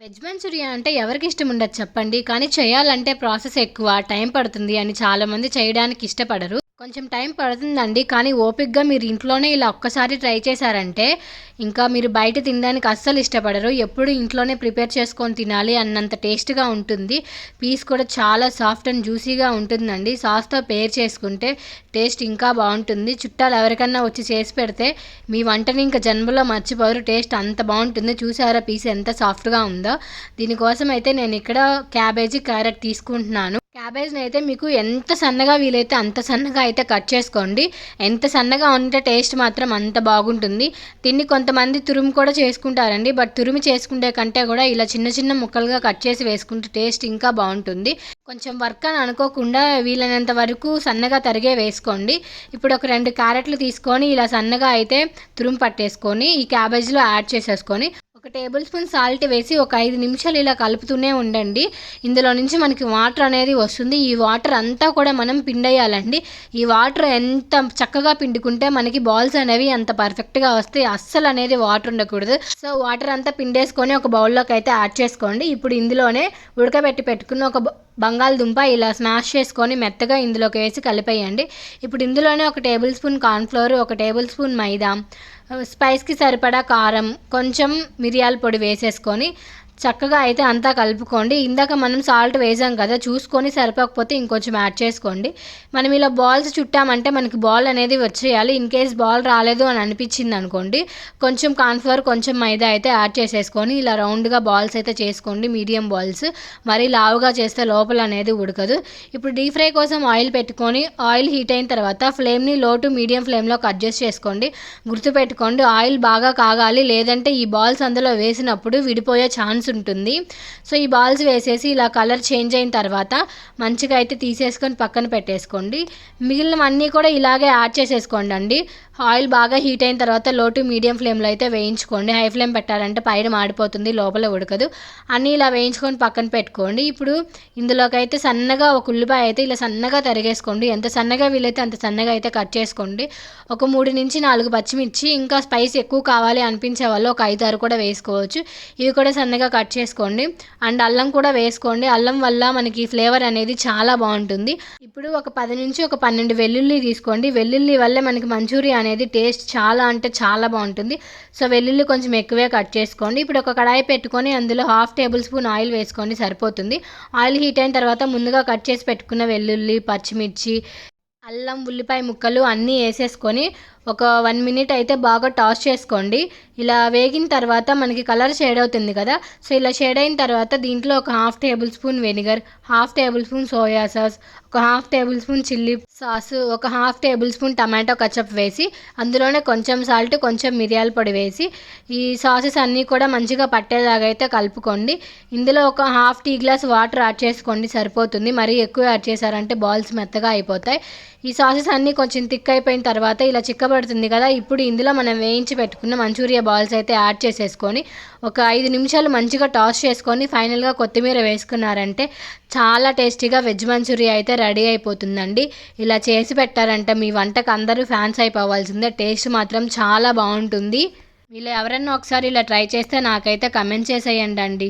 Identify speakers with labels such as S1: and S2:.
S1: Veg Manchuria అంటే ఎవరికి ఇష్టం ఉండదు చెప్పండి. కానీ చేయాలంటే ప్రాసెస్ ఎక్కువ టైం పడుతుంది అని చాలామంది చేయడానికి ఇష్టపడరు. కొంచెం టైం పడుతుందండి కానీ ఓపిక్గా మీరు ఇంట్లోనే ఇలా ఒక్కసారి ట్రై చేశారంటే ఇంకా మీరు బయట తినడానికి అస్సలు ఇష్టపడరు. ఎప్పుడు ఇంట్లోనే ప్రిపేర్ చేసుకొని తినాలి అన్నంత టేస్ట్గా ఉంటుంది. పీస్ కూడా చాలా సాఫ్ట్ అండ్ జ్యూసీగా ఉంటుందండి. సాస్తో పేర్ చేసుకుంటే టేస్ట్ ఇంకా బాగుంటుంది. చుట్టాలు ఎవరికన్నా వచ్చి చేసి పెడితే మీ వంటని ఇంకా జన్మలో మర్చిపోరు. టేస్ట్ అంత బాగుంటుంది. చూసారా పీస్ ఎంత సాఫ్ట్గా ఉందో. దీనికోసం అయితే నేను ఇక్కడ క్యాబేజీ క్యారెట్ తీసుకుంటున్నాను. క్యాబేజ్ని అయితే మీకు ఎంత సన్నగా వీలైతే అంత సన్నగా అయితే కట్ చేసుకోండి. ఎంత సన్నగా ఉంటే టేస్ట్ మాత్రం అంత బాగుంటుంది. దీన్ని కొంతమంది తురుము కూడా చేసుకుంటారండి. బట్ తురుము చేసుకుంటే కంటే కూడా ఇలా చిన్న చిన్న ముక్కలుగా కట్ చేసి వేసుకుంటే టేస్ట్ ఇంకా బాగుంటుంది. కొంచెం వర్క్ అని అనుకోకుండా వీలైనంత వరకు సన్నగా తరిగే వేసుకోండి. ఇప్పుడు ఒక రెండు క్యారెట్లు తీసుకొని ఇలా సన్నగా అయితే తురుము పట్టేసుకొని ఈ క్యాబేజ్లో యాడ్ చేసేసుకొని ఒక టేబుల్ స్పూన్ సాల్ట్ వేసి ఒక ఐదు నిమిషాలు ఇలా కలుపుతూనే ఉండండి. ఇందులో నుంచి మనకి వాటర్ అనేది వస్తుంది. ఈ వాటర్ అంతా కూడా మనం పిండేయాలండి. ఈ వాటర్ ఎంత చక్కగా పిండుకుంటే మనకి బాల్స్ అనేవి అంత పర్ఫెక్ట్గా వస్తాయి. అస్సలు అనేది వాటర్ ఉండకూడదు. సో వాటర్ అంతా పిండేసుకొని ఒక బౌల్లోకి అయితే యాడ్ చేసుకోండి. ఇప్పుడు ఇందులోనే ఉడకబెట్టి పెట్టుకున్న ఒక బంగాళదుంప ఇలా స్మాష్ చేసుకొని మెత్తగా ఇందులోకి వేసి కలిపేయండి. ఇప్పుడు ఇందులోనే ఒక టేబుల్ స్పూన్ కార్న్ఫ్లోర్ ఒక టేబుల్ స్పూన్ మైదా స్పైస్కి సరిపడా కారం కొంచెం మిరియాల పొడి వేసేసుకొని చక్కగా అయితే అంతా కలుపుకోండి. ఇందాక మనం సాల్ట్ వేసాం కదా చూసుకొని సరిపోకపోతే ఇంకొంచెం యాడ్ చేసుకోండి. మనం ఇలా బాల్స్ చుట్టామంటే మనకి బాల్ అనేది వచ్చేయాలి. ఇన్ కేస్ బాల్ రాలేదు అని అనిపించింది అనుకోండి కొంచెం కాన్ఫ్లవర్ కొంచెం మైదా అయితే యాడ్ చేసేసుకొని ఇలా రౌండ్గా బాల్స్ అయితే చేసుకోండి. మీడియం బాల్స్ మరీ లావుగా చేస్తే లోపల అనేది ఉడకదు. ఇప్పుడు డీప్ ఫ్రై కోసం ఆయిల్ పెట్టుకొని ఆయిల్ హీట్ అయిన తర్వాత ఫ్లేమ్ని లో టు మీడియం ఫ్లేమ్లోకి అడ్జస్ట్ చేసుకోండి. గుర్తుపెట్టుకోండి ఆయిల్ బాగా కాగాలి. లేదంటే ఈ బాల్స్ అందులో వేసినప్పుడు విడిపోయే ఛాన్స్ ఉంటుంది. సో ఈ బాల్స్ వేసేసి ఇలా కలర్ చేంజ్ అయిన తర్వాత మంచిగా అయితే తీసేసుకొని పక్కన పెట్టేసుకోండి. మిగిలినవన్నీ కూడా ఇలాగే యాడ్ చేసేసుకోండి అండి ఆయిల్ బాగా హీట్ అయిన తర్వాత లో టు మీడియం ఫ్లేమ్లో అయితే వేయించుకోండి. హై ఫ్లేమ్ పెట్టాలంటే పైన మాడిపోతుంది లోపల ఉడకదు. అన్నీ ఇలా వేయించుకొని పక్కన పెట్టుకోండి. ఇప్పుడు ఇందులోకి అయితే సన్నగా ఒక ఉల్లిపాయ అయితే ఇలా సన్నగా తరిగేసుకోండి. ఎంత సన్నగా వీలైతే అంత సన్నగా అయితే కట్ చేసుకోండి. ఒక మూడు నుంచి నాలుగు పచ్చిమిర్చి ఇంకా స్పైస్ ఎక్కువ కావాలి అనిపించే వాళ్ళు ఒక ఐదు ఆరు కూడా వేసుకోవచ్చు. ఇవి కూడా సన్నగా కట్ చేసుకోండి. అండ్ అల్లం కూడా వేసుకోండి. అల్లం వల్ల మనకి ఫ్లేవర్ అనేది చాలా బాగుంటుంది. ఇప్పుడు ఒక పది నుంచి ఒక పన్నెండు వెల్లుల్లి తీసుకోండి. వెల్లుల్లి వల్ల మనకి మంచూరియా అనేది టేస్ట్ చాలా అంటే చాలా బాగుంటుంది. సో వెల్లుల్లి కొంచెం ఎక్కువే కట్ చేసుకోండి. ఇప్పుడు ఒక కడాయి పెట్టుకొని అందులో హాఫ్ టేబుల్ స్పూన్ ఆయిల్ వేసుకోండి సరిపోతుంది. ఆయిల్ హీట్ అయిన తర్వాత ముందుగా కట్ చేసి పెట్టుకున్న వెల్లుల్లి పచ్చిమిర్చి అల్లం ఉల్లిపాయ ముక్కలు అన్నీ వేసేసుకొని ఒక వన్ మినిట్ అయితే బాగా టాస్ చేసుకోండి. ఇలా వేగిన తర్వాత మనకి కలర్ షేడ్ అవుతుంది కదా. సో ఇలా షేడ్ అయిన తర్వాత దీంట్లో ఒక half tablespoon vinegar half tablespoon soya sauce ఒక half tablespoon chilli sauce ఒక half tablespoon tomato ketchup వేసి అందులోనే కొంచెం సాల్ట్ కొంచెం మిరియాల పొడి వేసి ఈ సాసెస్ అన్నీ కూడా మంచిగా పట్టేలాగా అయితే కలుపుకోండి. ఇందులో ఒక half tea glass water add చేసుకోండి సరిపోతుంది. మరీ ఎక్కువ యాడ్ చేశారంటే బాల్స్ మెత్తగా అయిపోతాయి. ఈ సాసెస్ అన్నీ కొంచెం థిక్ అయిపోయిన తర్వాత ఇలా చిక్కబడుతుంది కదా ఇప్పుడు ఇందులో మనం వేయించి పెట్టుకున్న మంచూరియా బాల్స్ అయితే యాడ్ చేసేసుకొని ఒక ఐదు నిమిషాలు మంచిగా టాస్ చేసుకొని ఫైనల్గా కొత్తిమీర వేసుకున్నారంటే చాలా టేస్టీగా వెజ్ మంచూరియా అయితే రెడీ అయిపోతుందండి. ఇలా చేసి పెట్టారంటే మీ వంటకు అందరూ ఫ్యాన్స్ అయిపోవాల్సిందే. టేస్ట్ మాత్రం చాలా బాగుంటుంది. వీళ్ళు ఎవరన్నా ఒకసారి ఇలా ట్రై చేస్తే నాకైతే కమెంట్ చేసేయండి అండి